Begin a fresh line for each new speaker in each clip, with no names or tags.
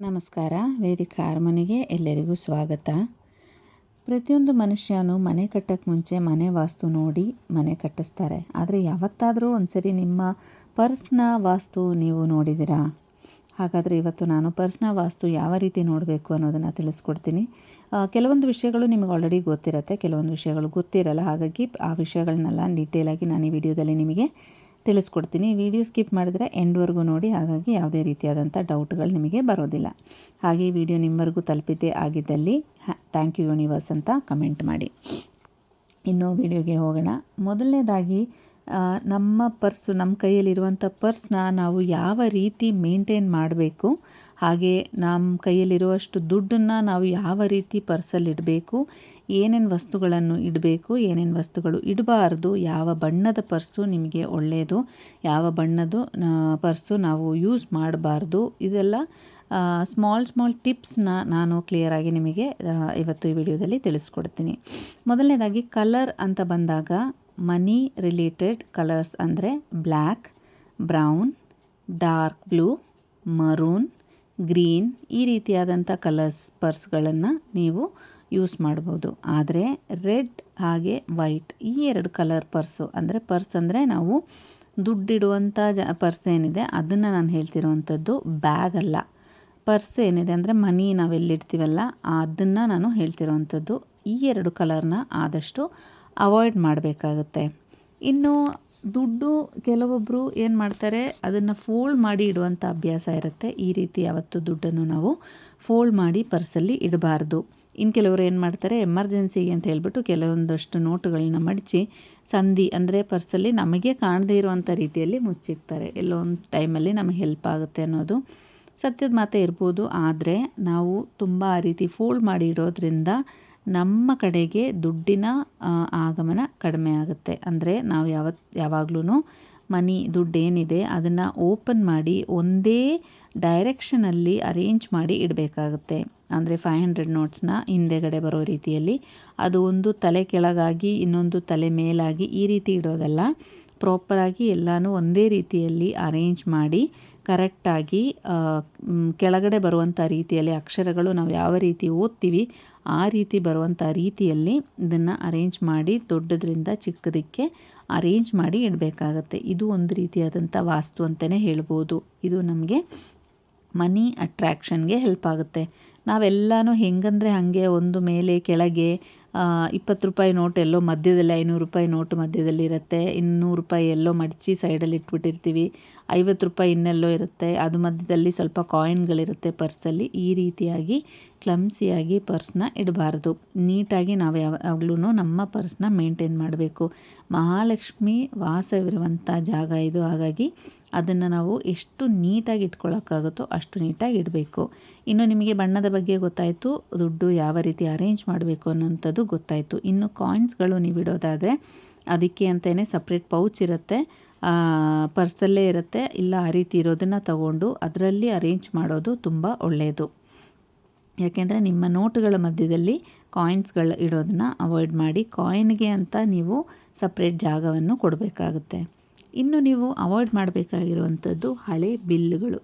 ನಮಸ್ಕಾರ. ವೇದಿಕ ಅರಮನೆಗೆ ಎಲ್ಲರಿಗೂ ಸ್ವಾಗತ. ಪ್ರತಿಯೊಂದು ಮನುಷ್ಯನು ಮನೆ ಕಟ್ಟೋಕ್ಕೆ ಮುಂಚೆ ಮನೆ ವಾಸ್ತು ನೋಡಿ ಮನೆ ಕಟ್ಟಿಸ್ತಾರೆ. ಆದರೆ ಯಾವತ್ತಾದರೂ ಒಂದ್ಸರಿ ನಿಮ್ಮ ಪರ್ಸ್ನ ವಾಸ್ತು ನೀವು ನೋಡಿದ್ದೀರಾ? ಹಾಗಾದರೆ ಇವತ್ತು ನಾನು ಪರ್ಸ್ನ ವಾಸ್ತು ಯಾವ ರೀತಿ ನೋಡಬೇಕು ಅನ್ನೋದನ್ನು ತಿಳಿಸ್ಕೊಡ್ತೀನಿ. ಕೆಲವೊಂದು ವಿಷಯಗಳು ನಿಮಗೆ ಆಲ್ರೆಡಿ ಗೊತ್ತಿರುತ್ತೆ. ಕೆಲವೊಂದು ವಿಷಯಗಳು ಗೊತ್ತಿರಲ್ಲ. ಹಾಗಾಗಿ ಆ ವಿಷಯಗಳನ್ನೆಲ್ಲ ಡೀಟೇಲಾಗಿ ನಾನು ಈ ವಿಡಿಯೋದಲ್ಲಿ ನಿಮಗೆ ತಿಳಿಸ್ಕೊಡ್ತೀನಿ. ವಿಡಿಯೋ ಸ್ಕಿಪ್ ಮಾಡಿದರೆ ಎಂಡ್ವರೆಗೂ ನೋಡಿ. ಹಾಗಾಗಿ ಯಾವುದೇ ರೀತಿಯಾದಂಥ ಡೌಟ್ಗಳು ನಿಮಗೆ ಬರೋದಿಲ್ಲ. ಹಾಗೆ ವಿಡಿಯೋ ನಿಮ್ಮವರೆಗೂ ತಲುಪಿದ್ದೇ ಆಗಿದ್ದಲ್ಲಿ ಥ್ಯಾಂಕ್ ಯು ಯೂನಿವರ್ಸ್ ಅಂತ ಕಮೆಂಟ್ ಮಾಡಿ. ಇನ್ನೂ ವಿಡಿಯೋಗೆ ಹೋಗೋಣ. ಮೊದಲನೇದಾಗಿ ನಮ್ಮ ಪರ್ಸು, ನಮ್ಮ ಕೈಯಲ್ಲಿರುವಂಥ ಪರ್ಸ್ನ ನಾವು ಯಾವ ರೀತಿ ಮೇಂಟೈನ್ ಮಾಡಬೇಕು, ಹಾಗೆ ನಮ್ಮ ಕೈಯಲ್ಲಿರುವಷ್ಟು ದುಡ್ಡನ್ನು ನಾವು ಯಾವ ರೀತಿ ಪರ್ಸಲ್ಲಿ ಇಡಬೇಕು ಏನೇನು ವಸ್ತುಗಳನ್ನು ಇಡಬೇಕು, ಏನೇನು ವಸ್ತುಗಳು ಇಡಬಾರ್ದು, ಯಾವ ಬಣ್ಣದ ಪರ್ಸು ನಿಮಗೆ ಒಳ್ಳೆಯದು ಯಾವ ಬಣ್ಣದ್ದು ಪರ್ಸು ನಾವು ಯೂಸ್ ಮಾಡಬಾರ್ದು, ಇದೆಲ್ಲ ಸ್ಮಾಲ್ ಸ್ಮಾಲ್ ಟಿಪ್ಸ್ನ ನಾನು ಕ್ಲಿಯರಾಗಿ ನಿಮಗೆ ಇವತ್ತು ಈ ವಿಡಿಯೋದಲ್ಲಿ ತಿಳಿಸ್ಕೊಡ್ತೀನಿ. ಮೊದಲನೇದಾಗಿ ಕಲರ್ ಅಂತ ಬಂದಾಗ ಮನಿ ರಿಲೇಟೆಡ್ ಕಲರ್ಸ್ ಅಂದರೆ black brown dark blue maroon green ಈ ರೀತಿಯಾದಂಥ ಕಲರ್ಸ್ ಪರ್ಸ್ಗಳನ್ನು ನೀವು ಯೂಸ್ ಮಾಡ್ಬೋದು. ಆದರೆ ರೆಡ್ ಹಾಗೆ ವೈಟ್ ಈ ಎರಡು ಕಲರ್ ಪರ್ಸು, ಅಂದರೆ ಪರ್ಸ್ ಅಂದರೆ ನಾವು ದುಡ್ಡಿಡುವಂಥ ಜ, ಪರ್ಸ್ ಏನಿದೆ ಅದನ್ನು ನಾನು ಹೇಳ್ತಿರೋವಂಥದ್ದು ಬ್ಯಾಗ್ ಅಲ್ಲ. ಪರ್ಸ್ ಏನಿದೆ ಅಂದರೆ ಮನಿ ನಾವೆಲ್ಲಿಡ್ತೀವಲ್ಲ ಅದನ್ನು ನಾನು ಹೇಳ್ತಿರೋವಂಥದ್ದು ಈ ಎರಡು ಕಲರ್ನ ಆದಷ್ಟು ಅವಾಯ್ಡ್ ಮಾಡಬೇಕಾಗುತ್ತೆ. ಇನ್ನು ದುಡ್ಡು ಕೆಲವೊಬ್ಬರು ಏನು ಮಾಡ್ತಾರೆ, ಅದನ್ನು ಫೋಲ್ಡ್ ಮಾಡಿ ಇಡುವಂಥ ಅಭ್ಯಾಸ ಇರುತ್ತೆ. ಈ ರೀತಿ ಯಾವತ್ತು ದುಡ್ಡನ್ನು ನಾವು ಫೋಲ್ಡ್ ಮಾಡಿ ಪರ್ಸಲ್ಲಿ ಇಡಬಾರ್ದು. ಇನ್ನು ಕೆಲವರು ಏನು ಮಾಡ್ತಾರೆ, ಎಮರ್ಜೆನ್ಸಿಗೆ ಅಂತ ಹೇಳ್ಬಿಟ್ಟು ಕೆಲವೊಂದಷ್ಟು ನೋಟುಗಳನ್ನ ಮಡಚಿ, ಸಂಧಿ ಅಂದರೆ ಪರ್ಸಲ್ಲಿ ನಮಗೆ ಕಾಣದೇ ಇರುವಂಥ ರೀತಿಯಲ್ಲಿ ಮುಚ್ಚಿಡ್ತಾರೆ ಎಲ್ಲೋ ಒಂದು ಟೈಮಲ್ಲಿ ನಮಗೆ ಹೆಲ್ಪ್ ಆಗುತ್ತೆ ಅನ್ನೋದು ಸತ್ಯದ ಮಾತೇ ಇರ್ಬೋದು. ಆದರೆ ನಾವು ತುಂಬ ಆ ರೀತಿ ಫೋಲ್ಡ್ ಮಾಡಿ ಇಡೋದ್ರಿಂದ ನಮ್ಮ ಕಡೆಗೆ ದುಡ್ಡಿನ ಆಗಮನ ಕಡಿಮೆ ಆಗುತ್ತೆ. ಅಂದರೆ ನಾವು ಯಾವತ್ತು ಯಾವಾಗ್ಲೂ ಮನಿ ದುಡ್ಡೇನಿದೆ ಅದನ್ನು ಓಪನ್ ಮಾಡಿ ಒಂದೇ ಡೈರೆಕ್ಷನಲ್ಲಿ ಅರೇಂಜ್ ಮಾಡಿ ಇಡಬೇಕಾಗುತ್ತೆ. ಅಂದರೆ ಫೈವ್ ಹಂಡ್ರೆಡ್ ನೋಟ್ಸ್ನ ಹಿಂದೆಗಡೆ ಬರೋ ರೀತಿಯಲ್ಲಿ. ಅದು ಒಂದು ತಲೆ ಕೆಳಗಾಗಿ ಇನ್ನೊಂದು ತಲೆ ಮೇಲಾಗಿ ಈ ರೀತಿ ಇಡೋದಲ್ಲ. ಪ್ರಾಪರಾಗಿ ಎಲ್ಲನೂ ಒಂದೇ ರೀತಿಯಲ್ಲಿ ಅರೇಂಜ್ ಮಾಡಿ ಕರೆಕ್ಟಾಗಿ ಕೆಳಗಡೆ ಬರುವಂಥ ರೀತಿಯಲ್ಲಿ ಅಕ್ಷರಗಳು ನಾವು ಯಾವ ರೀತಿ ಓದ್ತೀವಿ, ಆ ರೀತಿ ಬರುವಂಥ ರೀತಿಯಲ್ಲಿ ಇದನ್ನು ಅರೇಂಜ್ ಮಾಡಿ ದೊಡ್ಡದ್ರಿಂದ ಚಿಕ್ಕದಕ್ಕೆ ಅರೇಂಜ್ ಮಾಡಿ ಇಡಬೇಕಾಗತ್ತೆ. ಇದು ಒಂದು ರೀತಿಯಾದಂಥ ವಾಸ್ತು ಅಂತಲೇ ಹೇಳ್ಬೋದು. ಇದು ನಮಗೆ ಮನಿ ಅಟ್ರ್ಯಾಕ್ಷನ್ಗೆ ಹೆಲ್ಪ್ ಆಗುತ್ತೆ. ನಾವೆಲ್ಲನೂ ಹೆಂಗಂದರೆ ಹಾಗೆ ಒಂದು ಮೇಲೆ ಕೆಳಗೆ ಇಪ್ಪತ್ತು ರೂಪಾಯಿ ನೋಟ್ ಎಲ್ಲೋ ಮಧ್ಯದಲ್ಲಿ ಐನೂರು ರೂಪಾಯಿ ನೋಟ್ ಮಧ್ಯದಲ್ಲಿರುತ್ತೆ ಇನ್ನೂರು ರೂಪಾಯಿ ಎಲ್ಲೋ ಮಡಚಿ ಸೈಡಲ್ಲಿ ಇಟ್ಬಿಟ್ಟಿರ್ತೀವಿ. ಐವತ್ತು ರೂಪಾಯಿ ಇನ್ನೆಲ್ಲೋ ಇರುತ್ತೆ. ಅದು ಮಧ್ಯದಲ್ಲಿ ಸ್ವಲ್ಪ ಕಾಯಿನ್ಗಳಿರುತ್ತೆ ಪರ್ಸಲ್ಲಿ. ಈ ರೀತಿಯಾಗಿ ಕ್ಲಮ್ಸಿಯಾಗಿ ಪರ್ಸ್ನ ಇಡಬಾರ್ದು. ನೀಟಾಗಿ ನಾವು ಯಾವಾಗಲೂ ನಮ್ಮ ಪರ್ಸ್ನ ಮೇಂಟೈನ್ ಮಾಡಬೇಕು. ಮಹಾಲಕ್ಷ್ಮಿ ವಾಸವಿರುವಂಥ ಜಾಗ ಇದು. ಹಾಗಾಗಿ ಅದನ್ನು ನಾವು ಎಷ್ಟು ನೀಟಾಗಿ ಇಟ್ಕೊಳ್ಳೋಕ್ಕಾಗುತ್ತೋ ಅಷ್ಟು ನೀಟಾಗಿ ಇಡಬೇಕು. ಇನ್ನು ನಿಮಗೆ ಬಣ್ಣದ ಬಗ್ಗೆ ಗೊತ್ತಾಯಿತು, ದುಡ್ಡು ಯಾವ ರೀತಿ ಅರೇಂಜ್ ಮಾಡಬೇಕು ಅನ್ನೋಂಥದ್ದು ಗೊತ್ತಾಯಿತು. ಇನ್ನು ಕಾಯಿನ್ಸ್ಗಳು ನೀವು ಇಡೋದಾದರೆ ಅದಕ್ಕೆ ಅಂತಲೇ ಸಪ್ರೇಟ್ ಪೌಚ್ ಇರುತ್ತೆ. ಪರ್ಸಲ್ಲೇ ಇರುತ್ತೆ. ಇಲ್ಲ, ಆ ರೀತಿ ಇರೋದನ್ನು ತಗೊಂಡು ಅದರಲ್ಲಿ ಅರೇಂಜ್ ಮಾಡೋದು ತುಂಬ ಒಳ್ಳೆಯದು ಯಾಕೆಂದರೆ ನಿಮ್ಮ ನೋಟುಗಳ ಮಧ್ಯದಲ್ಲಿ ಕಾಯಿನ್ಸ್ಗಳು ಇಡೋದನ್ನು ಅವಾಯ್ಡ್ ಮಾಡಿ ಕಾಯಿನ್ಗೆ ಅಂತ ನೀವು ಸಪ್ರೇಟ್ ಜಾಗವನ್ನು ಕೊಡಬೇಕಾಗುತ್ತೆ. ಇನ್ನು ನೀವು ಅವಾಯ್ಡ್ ಮಾಡಬೇಕಾಗಿರುವಂಥದ್ದು ಹಳೆ ಬಿಲ್ಗಳು.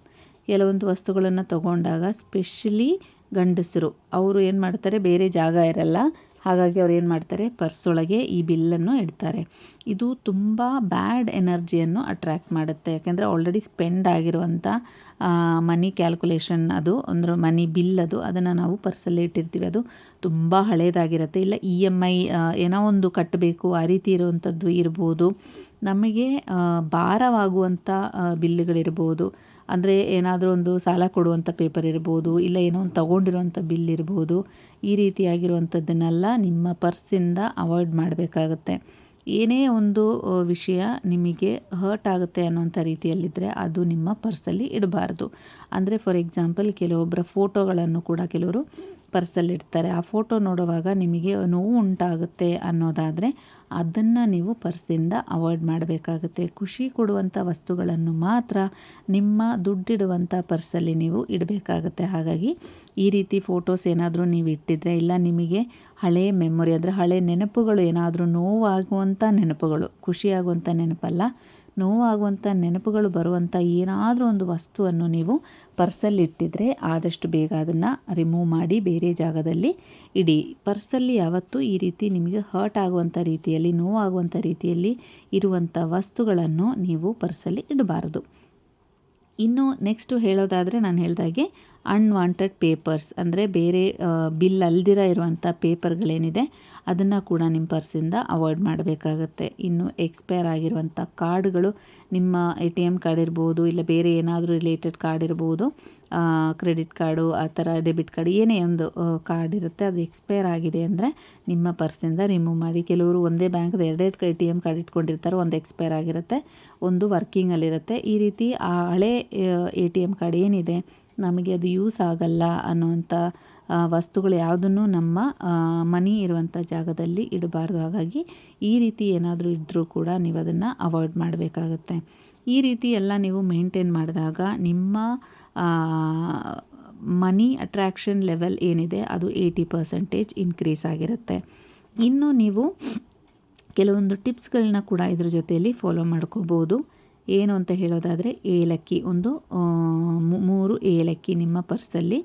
ಕೆಲವೊಂದು ವಸ್ತುಗಳನ್ನು ತಗೊಂಡಾಗ ಸ್ಪೆಷಲಿ ಗಂಡಸರು, ಅವರು ಏನು ಮಾಡ್ತಾರೆ? ಬೇರೆ ಜಾಗ ಇರಲ್ಲ. ಹಾಗಾಗಿ ಅವ್ರು ಏನು ಮಾಡ್ತಾರೆ? ಪರ್ಸೊಳಗೆ ಈ ಬಿಲ್ಲನ್ನು ಇಡ್ತಾರೆ. ಇದು ತುಂಬ ಬ್ಯಾಡ್ ಎನರ್ಜಿಯನ್ನು ಅಟ್ರ್ಯಾಕ್ಟ್ ಮಾಡುತ್ತೆ. ಯಾಕೆಂದರೆ ಆಲ್ರೆಡಿ ಸ್ಪೆಂಡ್ ಆಗಿರುವಂಥ ಮನಿ ಕ್ಯಾಲ್ಕುಲೇಷನ್ ಅದು, ಅಂದ್ರೆ ಮನಿ ಬಿಲ್ ಅದು, ಅದನ್ನು ನಾವು ಪರ್ಸಲ್ಲಿ ಇಟ್ಟಿರ್ತೀವಿ. ಅದು ತುಂಬ ಹಳೇದಾಗಿರುತ್ತೆ. ಇಲ್ಲ ಇ ಎಂ ಐ ಏನೋ ಒಂದು ಕಟ್ಟಬೇಕು ಆ ರೀತಿ ಇರುವಂಥದ್ದು ಇರ್ಬೋದು. ನಮಗೆ ಭಾರವಾಗುವಂಥ ಬಿಲ್ಗಳಿರ್ಬೋದು ಅಂದರೆ ಏನಾದರೂ ಒಂದು ಸಾಲ ಕೊಡುವಂಥ ಪೇಪರ್ ಇರ್ಬೋದು, ಇಲ್ಲ ಏನೋ ಒಂದು ತೊಗೊಂಡಿರುವಂಥ ಬಿಲ್ ಇರ್ಬೋದು, ಈ ರೀತಿಯಾಗಿರುವಂಥದ್ದನ್ನೆಲ್ಲ ನಿಮ್ಮ ಪರ್ಸಿಂದ ಅವಾಯ್ಡ್ ಮಾಡಬೇಕಾಗತ್ತೆ. ಏನೇ ಒಂದು ವಿಷಯ ನಿಮಗೆ ಹರ್ಟ್ ಆಗುತ್ತೆ ಅನ್ನೋಂಥ ರೀತಿಯಲ್ಲಿದ್ದರೆ ಅದು ನಿಮ್ಮ ಪರ್ಸಲ್ಲಿ ಇಡಬಾರ್ದು. ಅಂದರೆ ಫಾರ್ ಎಕ್ಸಾಂಪಲ್ ಕೆಲವೊಬ್ಬರ ಫೋಟೋಗಳನ್ನು ಕೂಡ ಕೆಲವರು ಪರ್ಸಲ್ಲಿಡ್ತಾರೆ. ಆ ಫೋಟೋ ನೋಡುವಾಗ ನಿಮಗೆ ನೋವು ಉಂಟಾಗುತ್ತೆ ಅನ್ನೋದಾದರೆ ಅದನ್ನು ನೀವು ಪರ್ಸಿಂದ ಅವಾಯ್ಡ್ ಮಾಡಬೇಕಾಗುತ್ತೆ. ಖುಷಿ ಕೊಡುವಂಥ ವಸ್ತುಗಳನ್ನು ಮಾತ್ರ ನಿಮ್ಮ ದುಡ್ಡಿಡುವಂಥ ಪರ್ಸಲ್ಲಿ ನೀವು ಇಡಬೇಕಾಗುತ್ತೆ. ಹಾಗಾಗಿ ಈ ರೀತಿ ಫೋಟೋಸ್ ಏನಾದರೂ ನೀವು ಇಟ್ಟಿದ್ರೆ ಇಲ್ಲ ನಿಮಗೆ ಹಳೆಯ ಮೆಮೊರಿ, ಅಂದರೆ ಹಳೆ ನೆನಪುಗಳು ಏನಾದರೂ ನೋವಾಗುವಂಥ ನೆನಪುಗಳು, ಖುಷಿಯಾಗುವಂಥ ನೆನಪಲ್ಲ ನೋವಾಗುವಂಥ ನೆನಪುಗಳು ಬರುವಂಥ ಏನಾದರೂ ಒಂದು ವಸ್ತುವನ್ನು ನೀವು ಪರ್ಸಲ್ಲಿ ಇಟ್ಟಿದ್ರೆ ಆದಷ್ಟು ಬೇಗ ಅದನ್ನು ರಿಮೂವ್ ಮಾಡಿ ಬೇರೆ ಜಾಗದಲ್ಲಿ ಇಡಿ. ಪರ್ಸಲ್ಲಿ ಯಾವತ್ತೂ ಈ ರೀತಿ ನಿಮಗೆ ಹರ್ಟ್ ಆಗುವಂಥ ರೀತಿಯಲ್ಲಿ, ನೋವಾಗುವಂಥ ರೀತಿಯಲ್ಲಿ ಇರುವಂಥ ವಸ್ತುಗಳನ್ನು ನೀವು ಪರ್ಸಲ್ಲಿ ಇಡಬಾರದು. ಇನ್ನು ನೆಕ್ಸ್ಟು ಹೇಳೋದಾದರೆ ನಾನು ಹೇಳಿದಾಗೆ ಅನ್ವಾಂಟೆಡ್ ಪೇಪರ್ಸ್ ಅಂದರೆ ಬೇರೆ ಬಿಲ್ ಅಲ್ದಿರ ಇರುವಂಥ ಪೇಪರ್ಗಳೇನಿದೆ, ಅದನ್ನು ಕೂಡ ನಿಮ್ಮ ಪರ್ಸಿಂದ ಅವಾಯ್ಡ್ ಮಾಡಬೇಕಾಗತ್ತೆ. ಇನ್ನು ಎಕ್ಸ್ಪೈರ್ ಆಗಿರುವಂಥ ಕಾರ್ಡ್ಗಳು ನಿಮ್ಮ ಎ ಟಿ ಎಂ ಕಾರ್ಡ್ ಇರ್ಬೋದು, ಇಲ್ಲ ಬೇರೆ ಏನಾದರೂ ರಿಲೇಟೆಡ್ ಕಾರ್ಡ್ ಇರ್ಬೋದು ಕ್ರೆಡಿಟ್ ಕಾರ್ಡು ಆ ಥರ ಡೆಬಿಟ್ ಕಾರ್ಡ್ ಏನೇ ಒಂದು ಕಾರ್ಡ್ ಇರುತ್ತೆ, ಅದು ಎಕ್ಸ್ಪೈರ್ ಆಗಿದೆ ಅಂದರೆ ನಿಮ್ಮ ಪರ್ಸಿಂದ ರಿಮೂವ್ ಮಾಡಿ. ಕೆಲವರು ಒಂದೇ ಬ್ಯಾಂಕ್ದು ಎರಡೆರಡು ಎ ಟಿ ಎಂ ಕಾರ್ಡ್ ಇಟ್ಕೊಂಡಿರ್ತಾರೆ, ಒಂದು ಎಕ್ಸ್ಪೈರ್ ಆಗಿರುತ್ತೆ, ಒಂದು ವರ್ಕಿಂಗಲ್ಲಿರುತ್ತೆ ಈ ರೀತಿ ಆ ಹಳೆ ಎ ಟಿ ಎಂ ಕಾರ್ಡ್ ಏನಿದೆ ನಮಗೆ ಅದು ಯೂಸ್ ಆಗಲ್ಲ ಅನ್ನುವಂಥ ವಸ್ತುಗಳು ಯಾವುದನ್ನು ನಮ್ಮ ಮನಿ ಇರುವಂಥ ಜಾಗದಲ್ಲಿ ಇಡಬಾರ್ದು. ಹಾಗಾಗಿ ಈ ರೀತಿ ಏನಾದರೂ ಇದ್ದರೂ ಕೂಡ ನೀವು ಅದನ್ನು ಅವಾಯ್ಡ್ ಮಾಡಬೇಕಾಗತ್ತೆ. ಈ ರೀತಿ ಎಲ್ಲ ನೀವು ಮೇಂಟೈನ್ ಮಾಡಿದಾಗ ನಿಮ್ಮ ಮನಿ ಅಟ್ರ್ಯಾಕ್ಷನ್ ಲೆವೆಲ್ ಏನಿದೆ ಅದು ಏಯ್ಟಿ ಪರ್ಸೆಂಟೇಜ್ ಇನ್ಕ್ರೀಸ್ ಆಗಿರುತ್ತೆ. ಇನ್ನು ನೀವು ಕೆಲವೊಂದು ಟಿಪ್ಸ್ಗಳನ್ನ ಕೂಡ ಇದ್ರ ಜೊತೆಯಲ್ಲಿ ಫಾಲೋ ಮಾಡ್ಕೋಬೋದು. ಏನು ಅಂತ ಹೇಳೋದಾದರೆ ಏಲಕ್ಕಿ, ಒಂದು ಮೂರು ಏಲಕ್ಕಿ ನಿಮ್ಮ ಪರ್ಸಲ್ಲಿ.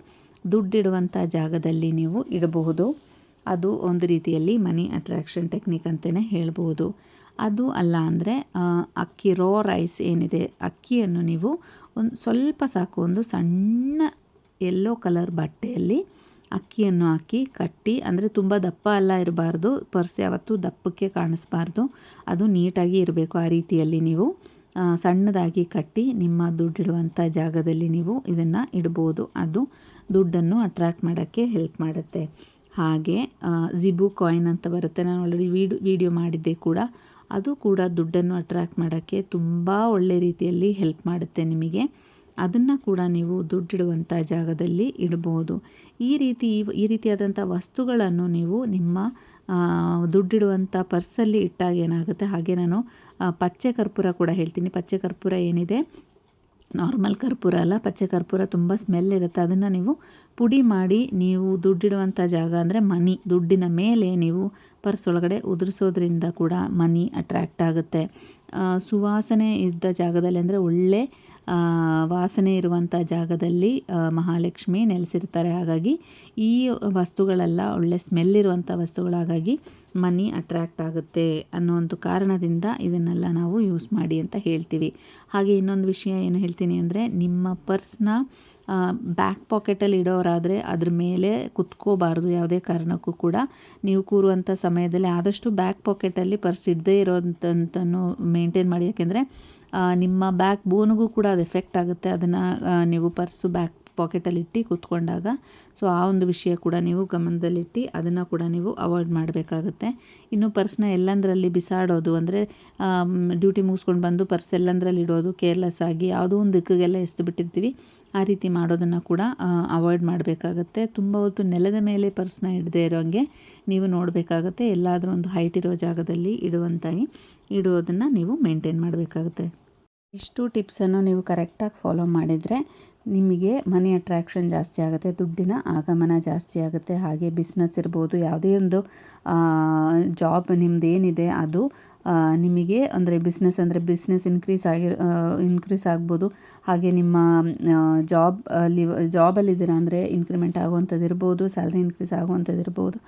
ದುಡ್ಡಿಡುವಂಥ ಜಾಗದಲ್ಲಿ ನೀವು ಇಡಬಹುದು. ಅದು ಒಂದು ರೀತಿಯಲ್ಲಿ ಮನಿ ಅಟ್ರಾಕ್ಷನ್ ಟೆಕ್ನಿಕ್ ಅಂತಲೇ ಹೇಳ್ಬೋದು ಅದು ಅಲ್ಲ ಅಂದರೆ ಅಕ್ಕಿ, ರೋ ರೈಸ್ ಏನಿದೆ, ಅಕ್ಕಿಯನ್ನು ನೀವು ಒಂದು ಸ್ವಲ್ಪ ಸಾಕು, ಒಂದು ಸಣ್ಣ ಎಲ್ಲೋ ಕಲರ್ ಬಟ್ಟೆಯಲ್ಲಿ ಅಕ್ಕಿಯನ್ನು ಹಾಕಿ ಕಟ್ಟಿ, ಅಂದರೆ ತುಂಬ ದಪ್ಪ ಎಲ್ಲ ಇರಬಾರ್ದು, ಪರ್ಸ್ ಯಾವತ್ತೂ ದಪ್ಪಕ್ಕೆ ಕಾಣಿಸ್ಬಾರ್ದು. ಅದು ನೀಟಾಗಿ ಇರಬೇಕು ಆ ರೀತಿಯಲ್ಲಿ ನೀವು. ಸಣ್ಣದಾಗಿ ಕಟ್ಟಿ ನಿಮ್ಮ ದುಡ್ಡಿಡುವಂಥ ಜಾಗದಲ್ಲಿ ನೀವು ಇದನ್ನು ಇಡ್ಬೋದು. ಅದು ದುಡ್ಡನ್ನು ಅಟ್ರ್ಯಾಕ್ಟ್ ಮಾಡೋಕ್ಕೆ ಹೆಲ್ಪ್ ಮಾಡುತ್ತೆ. ಹಾಗೆ ಜಿಬು ಕಾಯಿನ್ ಅಂತ ಬರುತ್ತೆ. ನಾನು ಆಲ್ರೆಡಿ ವೀಡ್ ವೀಡಿಯೋ ಮಾಡಿದ್ದೆ ಕೂಡ. ಅದು ಕೂಡ ದುಡ್ಡನ್ನು ಅಟ್ರ್ಯಾಕ್ಟ್ ಮಾಡೋಕ್ಕೆ ತುಂಬ ಒಳ್ಳೆ ರೀತಿಯಲ್ಲಿ ಹೆಲ್ಪ್ ಮಾಡುತ್ತೆ ನಿಮಗೆ. ಅದನ್ನು ಕೂಡ ನೀವು ದುಡ್ಡಿಡುವಂಥ ಜಾಗದಲ್ಲಿ ಇಡಬಹುದು ಈ ರೀತಿ, ಈ ರೀತಿಯಾದಂಥ ವಸ್ತುಗಳನ್ನು ನೀವು ನಿಮ್ಮ ದುಡ್ಡಿಡುವಂಥ ಪರ್ಸಲ್ಲಿ ಇಟ್ಟಾಗ ಏನಾಗುತ್ತೆ? ಹಾಗೆ ನಾನು ಪಚ್ಚೆ ಕರ್ಪೂರ ಕೂಡ ಹೇಳ್ತೀನಿ. ಪಚ್ಚೆ ಕರ್ಪೂರ ಏನಿದೆ? ನಾರ್ಮಲ್ ಕರ್ಪೂರ ಅಲ್ಲ. ಪಚ್ಚೆ ಕರ್ಪೂರ ತುಂಬ ಸ್ಮೆಲ್ ಇರುತ್ತೆ. ಅದನ್ನು ನೀವು ಪುಡಿ ಮಾಡಿ ನೀವು ದುಡ್ಡಿಡುವಂಥ ಜಾಗ ಅಂದರೆ ಮನಿ. ದುಡ್ಡಿನ ಮೇಲೆ ನೀವು ಪರ್ಸ್ ಒಳಗಡೆ ಉದುರಿಸೋದ್ರಿಂದ ಕೂಡ ಮನಿ ಅಟ್ರ್ಯಾಕ್ಟ್ ಆಗುತ್ತೆ. ಸುವಾಸನೆ ಇದ್ದ ಜಾಗದಲ್ಲಿ ಅಂದರೆ ಒಳ್ಳೆ ವಾಸನೆ ಇರುವಂಥ ಜಾಗದಲ್ಲಿ ಮಹಾಲಕ್ಷ್ಮಿ ನೆಲೆಸಿರ್ತಾರೆ ಹಾಗಾಗಿ ಈ ವಸ್ತುಗಳೆಲ್ಲ ಒಳ್ಳೆ ಸ್ಮೆಲ್ ಇರುವಂಥ ವಸ್ತುಗಳು ಹಾಗಾಗಿ ಮನಿ ಅಟ್ರ್ಯಾಕ್ಟ್ ಆಗುತ್ತೆ ಅನ್ನೋ ಒಂದು ಕಾರಣದಿಂದ ಇದನ್ನೆಲ್ಲ ನಾವು ಯೂಸ್ ಮಾಡಿ ಅಂತ ಹೇಳ್ತೀವಿ. ಹಾಗೆ ಇನ್ನೊಂದು ವಿಷಯ ಏನು ಹೇಳ್ತೀನಿ ಅಂದರೆ ನಿಮ್ಮ ಪರ್ಸ್ನ ಬ್ಯಾಕ್ ಪಾಕೆಟಲ್ಲಿ ಇಡೋರಾದರೆ ಅದ್ರ ಮೇಲೆ ಕುತ್ಕೋಬಾರ್ದು ಯಾವುದೇ ಕಾರಣಕ್ಕೂ ಕೂಡ. ನೀವು ಕೂರುವಂಥ ಸಮಯದಲ್ಲಿ ಆದಷ್ಟು ಬ್ಯಾಕ್ ಪಾಕೆಟಲ್ಲಿ ಪರ್ಸ್ ಇಡದೇ ಇರೋಂಥನ್ನು ಮೇಂಟೈನ್ ಮಾಡಿ. ಯಾಕೆಂದರೆ ನಿಮ್ಮ ಬ್ಯಾಕ್ ಬೋನ್ಗೂ ಕೂಡ ಅದು ಎಫೆಕ್ಟ್ ಆಗುತ್ತೆ. ಅದನ್ನು ನೀವು ಪರ್ಸು ಬ್ಯಾಕ್ ಪಾಕೆಟಲ್ಲಿ ಇಟ್ಟು ಕೂತ್ಕೊಂಡಾಗ, ಸೊ ಆ ಒಂದು ವಿಷಯ ಕೂಡ ನೀವು ಗಮನದಲ್ಲಿಟ್ಟು ಅದನ್ನು ಕೂಡ ನೀವು ಅವಾಯ್ಡ್ ಮಾಡಬೇಕಾಗುತ್ತೆ. ಇನ್ನು ಪರ್ಸ್ನ ಎಲ್ಲಂದರಲ್ಲಿ ಬಿಸಾಡೋದು ಅಂದರೆ ಡ್ಯೂಟಿ ಮುಗಿಸ್ಕೊಂಡು ಬಂದು ಪರ್ಸ್ ಎಲ್ಲಂದ್ರಲ್ಲಿ ಇಡೋದು ಕೇರ್ಲೆಸ್ ಆಗಿ ಯಾವುದೋ ಒಂದು ದಿಕ್ಕಿಗೆಲ್ಲ ಎಸ್ದು ಬಿಟ್ಟಿರ್ತೀವಿ, ಆ ರೀತಿ ಮಾಡೋದನ್ನು ಕೂಡ ಅವಾಯ್ಡ್ ಮಾಡಬೇಕಾಗತ್ತೆ. ತುಂಬ ಹೊತ್ತು ನೆಲದ ಮೇಲೆ ಪರ್ಸ್ನ ಇಡದೇ ಇರೋಂಗೆ ನೀವು ನೋಡಬೇಕಾಗತ್ತೆ. ಎಲ್ಲಾದರೂ ಒಂದು ಹೈಟ್ ಇರೋ ಜಾಗದಲ್ಲಿ ಇಡುವಂತಾಗಿ ಇಡುವುದನ್ನು ನೀವು ಮೇಂಟೈನ್ ಮಾಡಬೇಕಾಗುತ್ತೆ. ಇಷ್ಟು ಟಿಪ್ಸನ್ನು ನೀವು ಕರೆಕ್ಟಾಗಿ ಫಾಲೋ ಮಾಡಿದರೆ ನಿಮಗೆ ಮನಿ ಅಟ್ರ್ಯಾಕ್ಷನ್ ಜಾಸ್ತಿ ಆಗುತ್ತೆ, ದುಡ್ಡಿನ ಆಗಮನ ಜಾಸ್ತಿ ಆಗುತ್ತೆ, ಹಾಗೆ ಬಿಸ್ನೆಸ್ ಇರ್ಬೋದು, ಯಾವುದೇ ಒಂದು ಜಾಬ್ ನಿಮ್ಮದು ಏನಿದೆ ಅದು ನಿಮಗೆ ಅಂದರೆ ಬಿಸ್ನೆಸ್ ಅಂದರೆ ಬಿಸ್ನೆಸ್ ಇನ್ಕ್ರೀಸ್ ಆಗಿ ಇನ್ಕ್ರೀಸ್ ಆಗ್ಬೋದು, ಹಾಗೆ ನಿಮ್ಮ ಜಾಬ್ ಅಲ್ಲಿ ಜಾಬಲ್ಲಿದ್ದೀರಾ ಅಂದರೆ ಇನ್ಕ್ರಿಮೆಂಟ್ ಆಗುವಂಥದ್ದು ಇರ್ಬೋದು ಸ್ಯಾಲ್ರಿ ಇನ್ಕ್ರೀಸ್ ಆಗುವಂಥದ್ದು ಇರ್ಬೋದು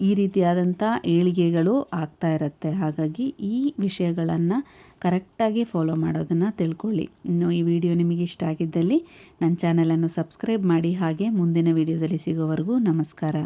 ಈ ರೀತಿಯಾದಂಥ ಏಳಿಗೆಗಳು ಆಗ್ತಾ ಇರುತ್ತೆ. ಹಾಗಾಗಿ ಈ ವಿಷಯಗಳನ್ನು ಕರೆಕ್ಟಾಗಿ ಫಾಲೋ ಮಾಡೋದನ್ನು ತಿಳ್ಕೊಳ್ಳಿ. ಇನ್ನು ಈ ವಿಡಿಯೋ ನಿಮಗೆ ಇಷ್ಟ ಆಗಿದ್ದಲ್ಲಿ ನನ್ನ ಚಾನಲನ್ನು ಸಬ್ಸ್ಕ್ರೈಬ್ ಮಾಡಿ ಹಾಗೆ ಮುಂದಿನ ವಿಡಿಯೋದಲ್ಲಿ ಸಿಗೋವರೆಗೂ ನಮಸ್ಕಾರ.